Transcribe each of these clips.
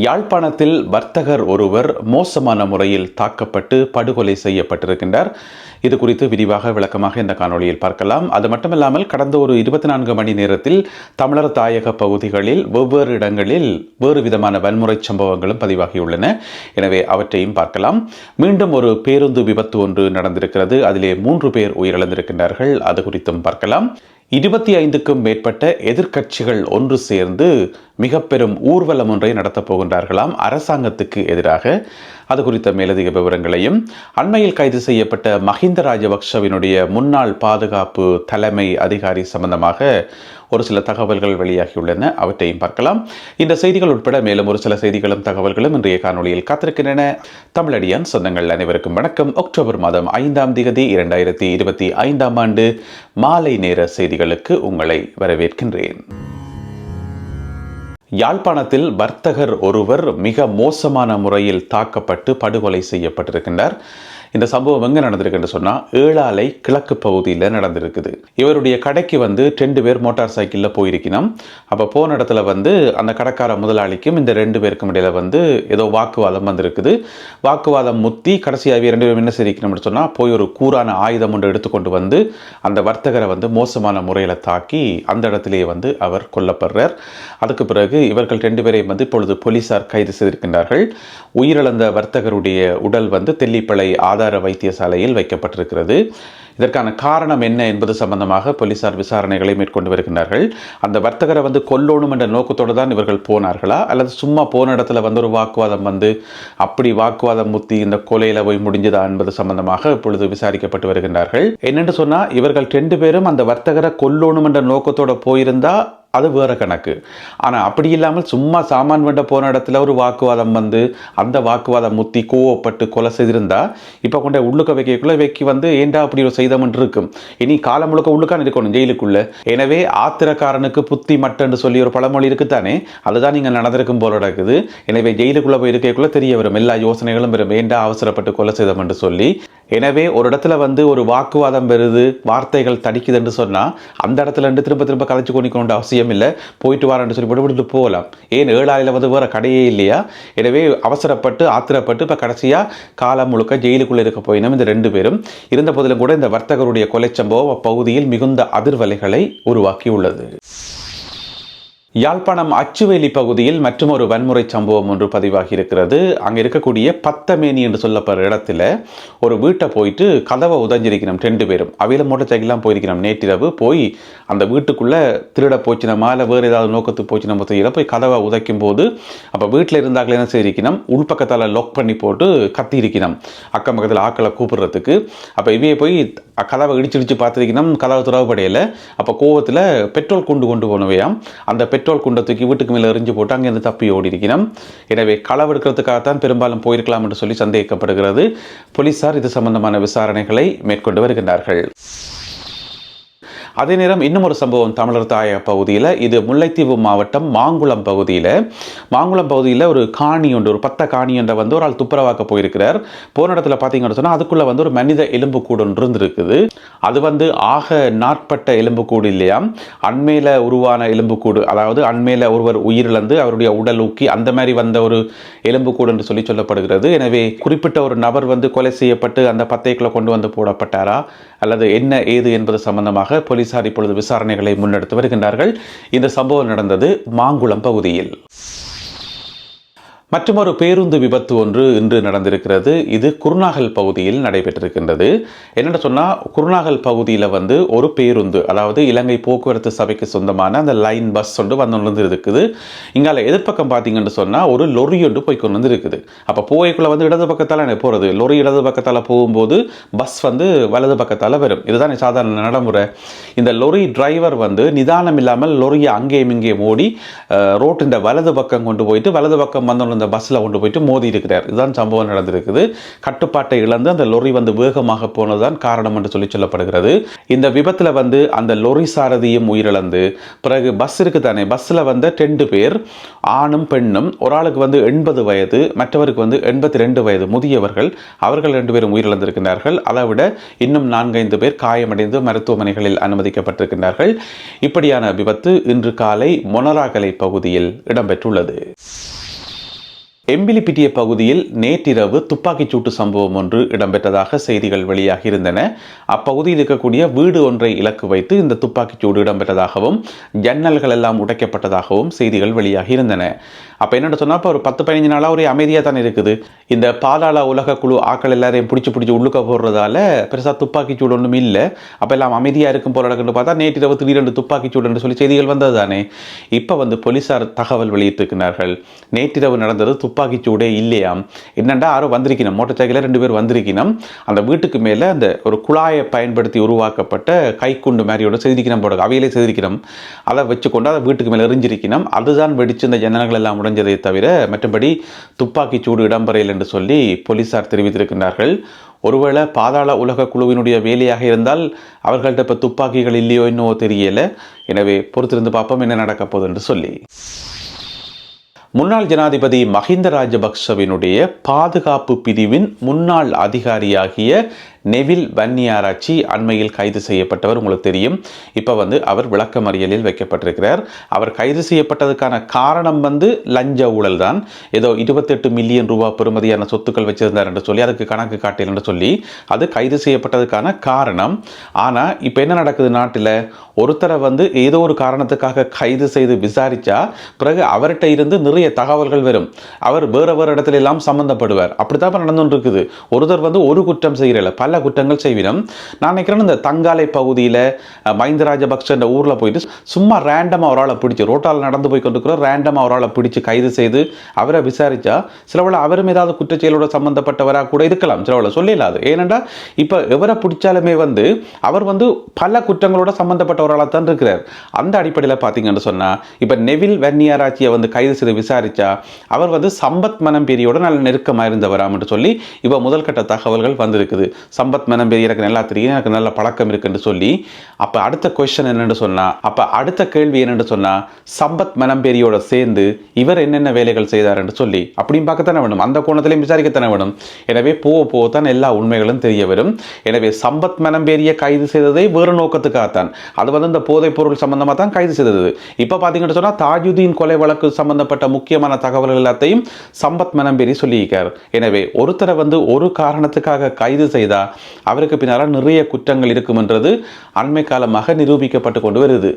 யாழ்ப்பாணத்தில் வர்த்தகர் ஒருவர் மோசமான முறையில் தாக்கப்பட்டு படுகொலை செய்யப்பட்டிருக்கின்றார். இது குறித்து விரிவாக விளக்கமாக இந்த காணொளியில் பார்க்கலாம். அது மட்டுமில்லாமல் கடந்த ஒரு இருபத்தி நான்கு மணி நேரத்தில் தமிழர் தாயக பகுதிகளில் வெவ்வேறு இடங்களில் வேறு விதமான வன்முறை சம்பவங்களும் பதிவாகியுள்ளன. எனவே அவற்றையும் பார்க்கலாம். மீண்டும் ஒரு பேருந்து விபத்து ஒன்று நடந்திருக்கிறது. அதிலே மூன்று பேர் உயிரிழந்திருக்கின்றார்கள். அது குறித்தும் பார்க்கலாம். இருபத்தி ஐந்துக்கும் மேற்பட்ட எதிர்க்கட்சிகள் ஒன்று சேர்ந்து மிக பெரும் ஊர்வலம் ஒன்றை நடத்தப் போகின்றார்களாம். அரசாங்கத்துக்கு எதிராக அது குறித்த மேலதிக விவரங்களையும் அண்மையில் கைது செய்யப்பட்ட மஹிந்த ராஜபக்ஷவினுடைய முன்னாள் பாதுகாப்பு தலைமை அதிகாரி சம்பந்தமாக ஒரு சில தகவல்கள் வெளியாகியுள்ளன. அவற்றையும் பார்க்கலாம். இந்த செய்திகள் உட்பட மேலும் ஒரு சில செய்திகளும் தகவல்களும் இன்றைய காணொளியில் காத்திருக்கின்றன. தமிழடியான் சொந்தங்கள் அனைவருக்கும் வணக்கம். அக்டோபர் மாதம் ஐந்தாம் திகதி இரண்டாயிரத்தி இருபத்தி ஐந்தாம் ஆண்டு மாலை நேர செய்திகளுக்கு உங்களை வரவேற்கின்றேன். யாழ்ப்பாணத்தில் வர்த்தகர் ஒருவர் மிக மோசமான முறையில் தாக்கப்பட்டு படுகொலை செய்யப்பட்டிருக்கின்றார். இந்த சம்பவம் எங்கே நடந்திருக்குன்னு சொன்னால் ஏழாலை கிழக்கு பகுதியில் நடந்திருக்குது. இவருடைய கடைக்கு வந்து ரெண்டு பேர் மோட்டார் சைக்கிளில் போயிருக்கணும். அப்போ போன இடத்துல வந்து அந்த கடைக்கார முதலாளிக்கும் இந்த ரெண்டு பேருக்கும் இடையில வந்து ஏதோ வாக்குவாதம் வந்திருக்குது. வாக்குவாதம் முத்தி கடைசியாக ரெண்டு பேரும் என்ன செய்யணும்னு சொன்னால் போய் ஒரு கூரான ஆயுதம் ஒன்று எடுத்துக்கொண்டு வந்து அந்த வர்த்தகரை வந்து மோசமான முறையில் தாக்கி அந்த இடத்துலேயே வந்து அவர் கொல்லப்படுறார். அதுக்கு பிறகு இவர்கள் ரெண்டு பேரையும் வந்து இப்பொழுது போலீசார் கைது செய்திருக்கின்றார்கள். உயிரிழந்த வர்த்தகருடைய உடல் வந்து தெல்லிப்பளை ஆதார வைத்தியசாலையில் வைக்கப்பட்டிருக்கிறது. இதற்கான காரணம் என்ன என்பது சம்பந்தமாக போலீசார் விசாரணைகளை மேற்கொண்டு வருகின்றார்கள். அந்த வர்த்தகரை வந்து கொல்லணும் என்ற நோக்கத்தோடு தான் இவர்கள் போனார்களா? அல்லது சும்மா போன இடத்துல வந்து ஒரு வாக்குவாதம் வந்து அப்படி வாக்குவாதம் முத்தி இந்த கொலையில போய் முடிஞ்சதா என்பது சம்பந்தமாக இப்பொழுது விசாரிக்கப்பட்டு வருகின்றார்கள். என்னென்று சொன்னால் இவர்கள் ரெண்டு பேரும் அந்த வர்த்தகரை கொல்லணும் என்ற நோக்கத்தோடு போயிருந்தா அது வேறு கணக்கு. ஆனால் அப்படி இல்லாமல் சும்மா சாமான் வண்ட போன இடத்துல ஒரு வாக்குவாதம் வந்து அந்த வாக்குவாதம் முத்தி கோவப்பட்டு கொலை செய்திருந்தா இப்போ கொண்ட உள்ளுக்க வைக்கக்குள்ள வைக்கி வந்து ஏண்டா அப்படி ஒரு செய்தமன் இருக்கும். இனி காலம் முழுக்க உள்ளுக்கான இருக்கணும் ஜெயிலுக்குள்ள. எனவே ஆத்திரக்காரனுக்கு புத்தி மட்டன்னு சொல்லி ஒரு பழமொழி இருக்குத்தானே அதுதான் நீங்கள் நடந்திருக்கும் போல நடக்குது. எனவே ஜெயிலுக்குள்ளே போய் இருக்கக்குள்ள தெரிய வரும். எல்லா யோசனைகளும் வரும். ஏண்டா அவசரப்பட்டு கொலை செய்தமன்று சொல்லி எனவே ஒரு இடத்துல வந்து ஒரு வாக்குவாதம் வருது வார்த்தைகள் தடிக்குதுன்னு சொன்னால் அந்த இடத்துல இருந்து திரும்ப திரும்ப கதைச்சு கொண்டிக்கொண்ட அவசியம் இல்லை. போயிட்டு வரேன்னு சொல்லி விட்டு போகலாம். ஏன் ஏழாயில வந்து வேற கடையே இல்லையா? எனவே அவசரப்பட்டு ஆத்திரப்பட்டு இப்போ கடைசியாக காலம் முழுக்க ஜெயிலுக்குள்ளே இருக்க போயினும் இந்த ரெண்டு பேரும். இருந்த போதிலும் கூட இந்த வர்த்தகருடைய கொலை சம்பவம் அப்பகுதியில் மிகுந்த அதிர்வலைகளை உருவாக்கியுள்ளது. யாழ்ப்பாணம் அச்சுவேலி பகுதியில் மற்றொரு வன்முறை சம்பவம் ஒன்று பதிவாகி இருக்கிறது அங்கே இருக்கக்கூடிய பத்தமேனி என்று சொல்லப்படுற இடத்துல ஒரு வீட்டை போயிட்டு கதவை உதஞ்சிருக்கிறோம் ரெண்டு பேரும். அவையில் மோட்டர் சைக்கிள்லாம் போயிருக்கிறோம் நேற்றிரவு போய் அந்த வீட்டுக்குள்ளே திருட போச்சினமா இல்லை வேறு ஏதாவது நோக்கத்துக்கு போச்சினமோ தெரியல போய் கதவை உதைக்கும் போது அப்போ வீட்டில் இருந்தாங்களே என்ன செய்யிருக்கணும் உள்பக்கத்தால் லாக் பண்ணி போட்டு கத்தி இருக்கணும் அக்கம் பக்கத்தில் ஆக்களை கூப்பிடுறதுக்கு. அப்போ இவையே போய் கதவை இடிச்சு இடிச்சு பார்த்துருக்கணும். கதவை துறவுபடையில் அப்போ கோவத்தில் பெட்ரோல் குண்டு கொண்டு போனவையாம். அந்த பெட்ரோல் குண்டை தூக்கி வீட்டுக்கு மேலே எரிஞ்சு போட்டு அங்கேருந்து தப்பி ஓடி இருக்கணும் எனவே களவெடுக்கிறதுக்காகத்தான் பெரும்பாலும் போயிருக்கலாம் என்று சொல்லி சந்தேகிக்கப்படுகிறது போலீசார் இது சம்பந்தமான விசாரணைகளை மேற்கொண்டு வருகின்றார்கள். அதே நேரம் இன்னும் ஒரு சம்பவம் தமிழர் தாய பகுதியில். இது முல்லைத்தீவு மாவட்டம் மாங்குளம் பகுதியில். மாங்குளம் பகுதியில் ஒரு காணி ஒன்று ஒரு பத்த காணி என்ற வந்து ஒரு ஆள் துப்புரவாக்க போயிருக்கிறார். போன இடத்துல பார்த்தீங்கன்னு சொன்னால் அதுக்குள்ளே வந்து ஒரு மனித எலும்புக்கூடு ஒன்று இருந்திருக்குது. அது வந்து ஆக நாட்பட்ட எலும்புக்கூடு இல்லையா? அண்மையில் உருவான எலும்புக்கூடு அதாவது அண்மையில் ஒருவர் உயிரிழந்து அவருடைய உடல் ஊக்கி அந்த மாதிரி வந்த ஒரு எலும்புக்கூடு என்று சொல்லி சொல்லப்படுகிறது. எனவே குறிப்பிட்ட ஒரு நபர் வந்து கொலை செய்யப்பட்டு அந்த பத்தைக்குள்ளே கொண்டு வந்து போடப்பட்டாரா? அல்லது என்ன ஏது என்பது சம்பந்தமாக போலீசார் இப்பொழுது விசாரணைகளை முன்னெடுத்து வருகின்றார்கள். இந்த சம்பவம் நடந்தது மாங்குளம் பகுதியில். மற்றொரு பேருந்து விபத்து ஒன்று இன்று நடந்திருக்கிறது. இது குருநாகல் பகுதியில் நடைபெற்றிருக்கின்றது. என்னென்னு சொன்னால் குருநாகல் பகுதியில் வந்து ஒரு பேருந்து அதாவது இலங்கை போக்குவரத்து சபைக்கு சொந்தமான அந்த லைன் பஸ் ஒன்று வந்து வந்து இருக்குது இங்கால எதிர்ப்பக்கம் பார்த்தீங்கன்னு சொன்னால் ஒரு லொரி ஒன்று போய் கொண்டு வந்து இருக்குது அப்போ போய்க்குள்ளே வந்து இடது பக்கத்தால் எனக்கு போகிறது லொரி இடது பக்கத்தால் போகும்போது பஸ் வந்து வலது பக்கத்தால் வரும். இதுதான் சாதாரண நடைமுறை. இந்த லொரி டிரைவர் வந்து நிதானம் இல்லாமல் லொரியை அங்கேயும் இங்கேயும் ஓடி ரோட்டின் வலது பக்கம் கொண்டு போயிட்டு வலது பக்கம் வந்து அந்த பஸ்ஸில் கொண்டு போயிட்டு மோதி இருக்கிறார். இதுதான் சம்பவம் நடந்திருக்குது. கட்டுப்பாட்டை இழந்து அந்த லொரி வந்து வேகமாக போனதுதான் காரணம் என்று சொல்லி சொல்லப்படுகிறது. இந்த விபத்தில் வந்து அந்த லொரி சாரதியும் உயிரிழந்து பிறகு பஸ் இருக்குது தானே பஸ்ஸில் வந்த ரெண்டு பேர் ஆணும் பெண்ணும் ஒரு ஆளுக்கு வந்து எண்பது வயது மற்றவருக்கு வந்து எண்பத்தி ரெண்டு வயது முதியவர்கள் அவர்கள் ரெண்டு பேரும் உயிரிழந்திருக்கிறார்கள். அதை விட இன்னும் நான்கைந்து பேர் காயமடைந்து மருத்துவமனைகளில் அனுமதிக்கப்பட்டிருக்கின்றார்கள் இப்படியான விபத்து இன்று காலை மொனராகலை பகுதியில் இடம்பெற்றுள்ளது. எம்பிலிப்பிட்டிய பகுதியில் நேற்றிரவு துப்பாக்கிச் சூட்டு சம்பவம் ஒன்று இடம்பெற்றதாக செய்திகள் வெளியாகி இருந்தன அப்பகுதியில் இருக்கக்கூடிய வீடு ஒன்றை இலக்கு வைத்து இந்த துப்பாக்கிச் சூடு இடம்பெற்றதாகவும் ஜன்னல்கள் எல்லாம் உடைக்கப்பட்டதாகவும் செய்திகள் வெளியாகி இருந்தன அப்போ என்னென்னு சொன்னால் இப்போ ஒரு பத்து பதினஞ்சு நாளாக ஒரு அமைதியாக தானே இருக்குது. இந்த பாதாள உலக குழு ஆக்கள் எல்லாரையும் பிடிச்சி பிடிச்சி உள்ளுக்க போடுறதால பெருசாக துப்பாக்கி சூடு ஒன்றும் இல்லை. அப்போ எல்லாம் அமைதியாக இருக்கும் போல இருக்குன்னு பார்த்தா நேற்றிரவு திடீரென்று துப்பாக்கிச்சூடுன்னு சொல்லி செய்திகள் வந்தது தானே. இப்போ வந்து போலீசார் தகவல் வெளியிட்டிருக்கிறார்கள். நேற்றிரவு நடந்தது துப்பாக்கி சூடே இல்லையாம். என்னென்னா யாரோ வந்திருக்கணும் மோட்டர் சைக்கிளில் ரெண்டு பேர் வந்திருக்கணும் அந்த வீட்டுக்கு மேலே அந்த ஒரு குழாயை பயன்படுத்தி உருவாக்கப்பட்ட கைக்குண்டு மாதிரியோட செய்திக்கணும் போட அவையிலே செய்திக்கணும் அதை வச்சுக்கொண்டு அதை வீட்டுக்கு மேலே எரிஞ்சிருக்கணும் அதுதான் வெடிச்சு இந்த ஜன்னல்கள் எல்லாம் உடைஞ்சதை தவிர மற்றபடி துப்பாக்கி சூடு இடம்பெறையில் என்று சொல்லி போலீசார் தெரிவித்திருக்கின்றார்கள். ஒருவேளை பாதாள உலக குழுவினுடைய வேலையாக இருந்தால் அவர்கள்ட்ட இப்போ துப்பாக்கிகள் இல்லையோ என்னவோ தெரியல. எனவே பொறுத்திருந்து பார்ப்போம் என்ன நடக்க போகுது என்று சொல்லி. முன்னாள் ஜனாதிபதி மஹிந்த ராஜபக்சவினுடைய பாதுகாப்பு பிரிவின் முன்னாள் அதிகாரியாகிய நெவில் வன்னியாராச்சி அண்மையில் கைது செய்யப்பட்டவர் உங்களுக்கு தெரியும். இப்போ வந்து அவர் விளக்கமறியலில் வைக்கப்பட்டிருக்கிறார். அவர் கைது செய்யப்பட்டதுக்கான காரணம் வந்து லஞ்ச ஊழல் தான் ஏதோ இருபத்தெட்டு மில்லியன் ரூபாய் பெறுமதியான சொத்துக்கள் வச்சிருந்தார் என்று சொல்லி அதுக்கு கணக்கு காட்டில் என்று சொல்லி அது கைது செய்யப்பட்டதுக்கான காரணம். ஆனால் இப்போ என்ன நடக்குது நாட்டில்? ஒருத்தரை வந்து ஏதோ ஒரு காரணத்துக்காக கைது செய்து விசாரித்தா பிறகு அவர்கிட்ட இருந்து நிறைய தகவல்கள் வரும். அவர் வேற வேறு இடத்துல எல்லாம் சம்மந்தப்படுவார் அப்படி தான் நடந்து இருக்குது ஒருத்தர் வந்து ஒரு குற்றம் செய்கிறல பல பல குற்றங்கள் செய்வினம். நான் நினைக்கிறேன் இந்த தங்காலை பகுதியில் மஹிந்த ராஜபக்சன்ற ஊரில் போயிட்டு சும்மா ரேண்டமாக ஒரு ஆளை பிடிச்சி ரோட்டால் நடந்து போய் கொண்டிருக்கிற ரேண்டமாக ஒரு ஆளை பிடிச்சி கைது செய்து அவரை விசாரித்தா சிலவள அவரும் ஏதாவது குற்றச்செயலோட சம்மந்தப்பட்டவராக கூட இருக்கலாம். சிலவள சொல்லிடலாது ஏனென்றால் இப்போ எவரை பிடிச்சாலுமே வந்து அவர் வந்து பல குற்றங்களோட சம்பந்தப்பட்டவராக தான் இருக்கிறார். அந்த அடிப்படையில் பார்த்தீங்கன்னு சொன்னால் இப்போ நெவில் வெர்னியாராச்சியை வந்து கைது செய்து விசாரித்தா அவர் வந்து சம்பத் மனம் பெரியோட நல்ல நெருக்கமாக இருந்தவராம் என்று சொல்லி இப்போ முதல்கட்ட தகவல்கள் வந்திருக்குது. சம்பத் மனம் எனக்கு நல்லா தெரியும் எனக்கு நல்ல பழக்கம் இருக்குன்னு சொல்லி. அப்போ அடுத்த கொஸ்டின் என்னென்னு சொன்னால் அப்போ அடுத்த கேள்வி என்னென்னு சொன்னால் சம்பத் மனம்பேரியோட சேர்ந்து இவர் என்னென்ன வேலைகள் செய்தார் என்று சொல்லி. அப்படின்னு பார்க்கத்தானே வேணும். அந்த கோணத்திலையும் விசாரிக்கத்தானே வேணும். எனவே போக போக தான் எல்லா உண்மைகளும் தெரிய வரும். எனவே சம்பத் மனம்பேரியை கைது செய்ததே வேறு நோக்கத்துக்காகத்தான். அது வந்து இந்த போதைப் பொருள் சம்பந்தமாக தான் கைது செய்தது. இப்போ பார்த்தீங்கன்னு சொன்னால் தாஜுதீன் கொலை வழக்கு சம்பந்தப்பட்ட முக்கியமான தகவல்கள் எல்லாத்தையும் சம்பத் மனம்பேரி சொல்லியிருக்கார். எனவே ஒருத்தரை வந்து ஒரு காரணத்துக்காக கைது செய்தால் அவருக்கு பின்னால் நிறைய குற்றங்கள் இருக்கும் என்றது அண்மை காலமாக நிரூபிக்கப்பட்டு கொண்டு வருது.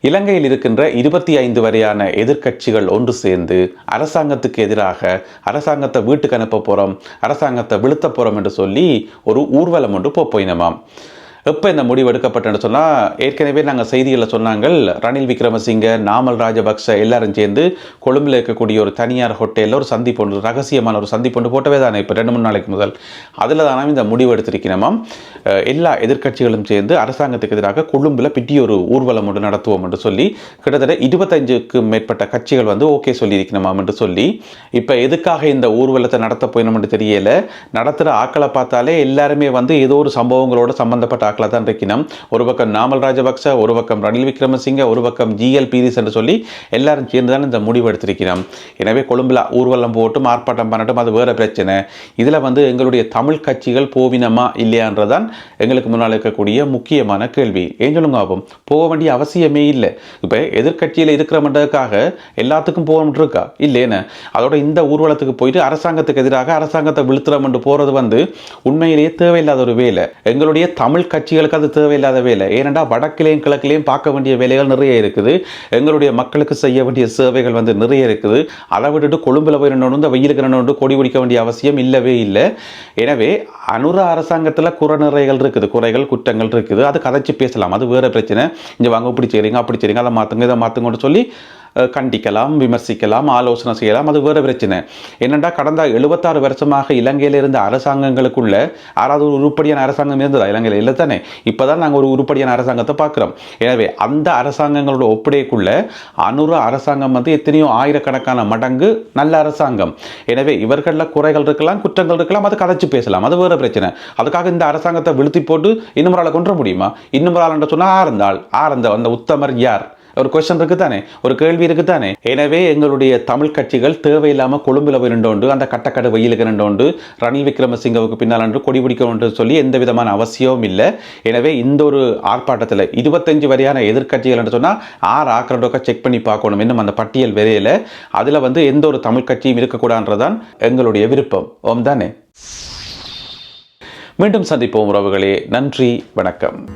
இலங்கையில் இருக்கின்ற இருபத்தி ஐந்து வரையான எதிர்க்கட்சிகள் ஒன்று சேர்ந்து அரசாங்கத்துக்கு எதிராக அரசாங்கத்தை வீட்டுக்கு அனுப்ப போகிறோம் அரசாங்கத்தை விழுத்த போகிறோம் என்று சொல்லி ஒரு ஊர்வலம் ஒன்று போயினமாம். எப்போ இந்த முடிவு எடுக்கப்பட்டேன்னு சொன்னால் ஏற்கனவே நாங்கள் செய்திகளில் சொன்னாங்க ரணில் விக்ரமசிங்க நாமல் ராஜபக்ச எல்லாரும் சேர்ந்து கொழும்பில் இருக்கக்கூடிய ஒரு தனியார் ஹோட்டலில் ஒரு சந்திப்பு ஒன்று ரகசியமான ஒரு சந்திப்பு ஒன்று போட்டவே தானே இப்போ ரெண்டு மூணு நாளைக்கு முதல். அதில் தானே இந்த முடிவு எடுத்திருக்கணுமாம் எல்லா எதிர்க்கட்சிகளும் சேர்ந்து அரசாங்கத்துக்கு எதிராக கொழும்பில் பிட்டி ஒரு ஊர்வலம் ஒன்று நடத்துவோம் என்று சொல்லி கிட்டத்தட்ட இருபத்தஞ்சுக்கும் மேற்பட்ட கட்சிகள் வந்து ஓகே சொல்லியிருக்கணுமாம் என்று சொல்லி இப்போ எதுக்காக இந்த ஊர்வலத்தை நடத்த போயினோம் என்று தெரியலை நடத்துகிற ஆக்களை பார்த்தாலே எல்லாருமே வந்து ஏதோ ஒரு சம்பவங்களோட சம்பந்தப்பட்ட தான் இருக்கணும் ஒரு பக்கம் நாமல் ராஜபக்ச ஒரு பக்கம் ரணில் விக்ரமசிங்க ஒரு பக்கம் ஜிஎல் பீரிஸ் என்று சொல்லி எல்லாரும் சேர்ந்து தான் இந்த முடிவு எடுத்திருக்கிறோம். எனவே கொழும்புல ஊர்வலம் போட்டும் ஆர்ப்பாட்டம் பண்ணட்டும் அது வேற பிரச்சனை. இதில் வந்து எங்களுடைய தமிழ் கட்சிகள் போவினமா இல்லையான்றதான் எங்களுக்கு முன்னால் இருக்கக்கூடிய முக்கியமான கேள்வி. ஏன் சொல்லுங்க ஆகும் போக வேண்டிய அவசியமே இல்லை. இப்போ எதிர்க்கட்சியில் இருக்கிறமன்றதுக்காக எல்லாத்துக்கும் போகணும் இருக்கா? இல்லைன்னு அதோட இந்த ஊர்வலத்துக்கு போயிட்டு அரசாங்கத்துக்கு எதிராக அரசாங்கத்தை விழுத்துறோம் போகிறது வந்து உண்மையிலேயே தேவையில்லாத ஒரு வேலை. எங்களுடைய தமிழ் கட்சிகளுக்கு அது தேவையில்லாத வேலை. ஏனென்றா வடக்கிலையும் கிழக்கிலையும் பார்க்க வேண்டிய வேலைகள் நிறைய இருக்குது. எங்களுடைய மக்களுக்கு செய்ய வேண்டிய சேவைகள் வந்து நிறைய இருக்குது. அதை விட்டுட்டு கொழும்பில் போய் நின்று இந்த வெயிலுக்கு நின்று கொடி பிடிக்க வேண்டிய அவசியம் இல்லவே இல்லை. எனவே அனுர அரசாங்கத்தில் குறநிறைகள் இருக்குது. குறைகள் குற்றங்கள் இருக்குது. அது கதைச்சு பேசலாம். அது வேறு பிரச்சனை. இங்கே வாங்க இப்படி செய்கிறீங்க அப்படி செய்கிறீங்க அதை மாற்றுங்க இதை மாற்றுங்கன்னு சொல்லி கண்டிக்கலாம் விமர்சிக்கலாம் ஆலோசனை செய்யலாம் அது வேறு பிரச்சனை. என்னென்னா கடந்த எழுபத்தாறு வருஷமாக இலங்கையில் இருந்த அரசாங்கங்களுக்குள்ள யாராவது ஒரு உருப்படியான அரசாங்கம் இருந்ததா? இலங்கையில் இல்லை தானே? இப்போ தான் நாங்கள் ஒரு உருப்படியான அரசாங்கத்தை பார்க்குறோம். எனவே அந்த அரசாங்கங்களோட ஒப்படைக்குள்ள அனுர அரசாங்கம் வந்து எத்தனையோ ஆயிரக்கணக்கான மடங்கு நல்ல அரசாங்கம். எனவே இவர்களில் குறைகள் இருக்கலாம் குற்றங்கள் இருக்கலாம் அது கதைச்சு பேசலாம் அது வேறு பிரச்சனை. அதுக்காக இந்த அரசாங்கத்தை விழுத்தி போட்டு இன்னும் ஒரு ஆளை கொன்ற முடியுமா? இன்னும் ஒரு ஆள் சொன்னால் ஆறந்தாள் ஆறந்த அந்த உத்தமர் யார்? ஒரு கொஸ்டின் இருக்குதானே? ஒரு கேள்வி இருக்குதானே? எனவே எங்களுடைய தமிழ் கட்சிகள் தேவையில்லாமல் கொழும்புல போய் அந்த கட்டக்கடை வெயிலுக்கு நின்றோண்டு ரணில் விக்ரமசிங்கவுக்கு பின்னால் என்று கொடி பிடிக்கணும் சொல்லி எந்த விதமான அவசியமும் இல்லை. எனவே இந்த ஒரு ஆர்ப்பாட்டத்தில் இருபத்தஞ்சு வரையான எதிர்க்கட்சிகள் என்று சொன்னால் ஆறு ஆக்கிரடோக்க செக் பண்ணி பார்க்கணும் இன்னும் அந்த பட்டியல் வரையில அதில் வந்து எந்த ஒரு தமிழ் கட்சியும் இருக்கக்கூடாதுன்றதான் எங்களுடைய விருப்பம். ஓம் தானே? மீண்டும் சந்திப்போம் உறவுகளே. நன்றி வணக்கம்.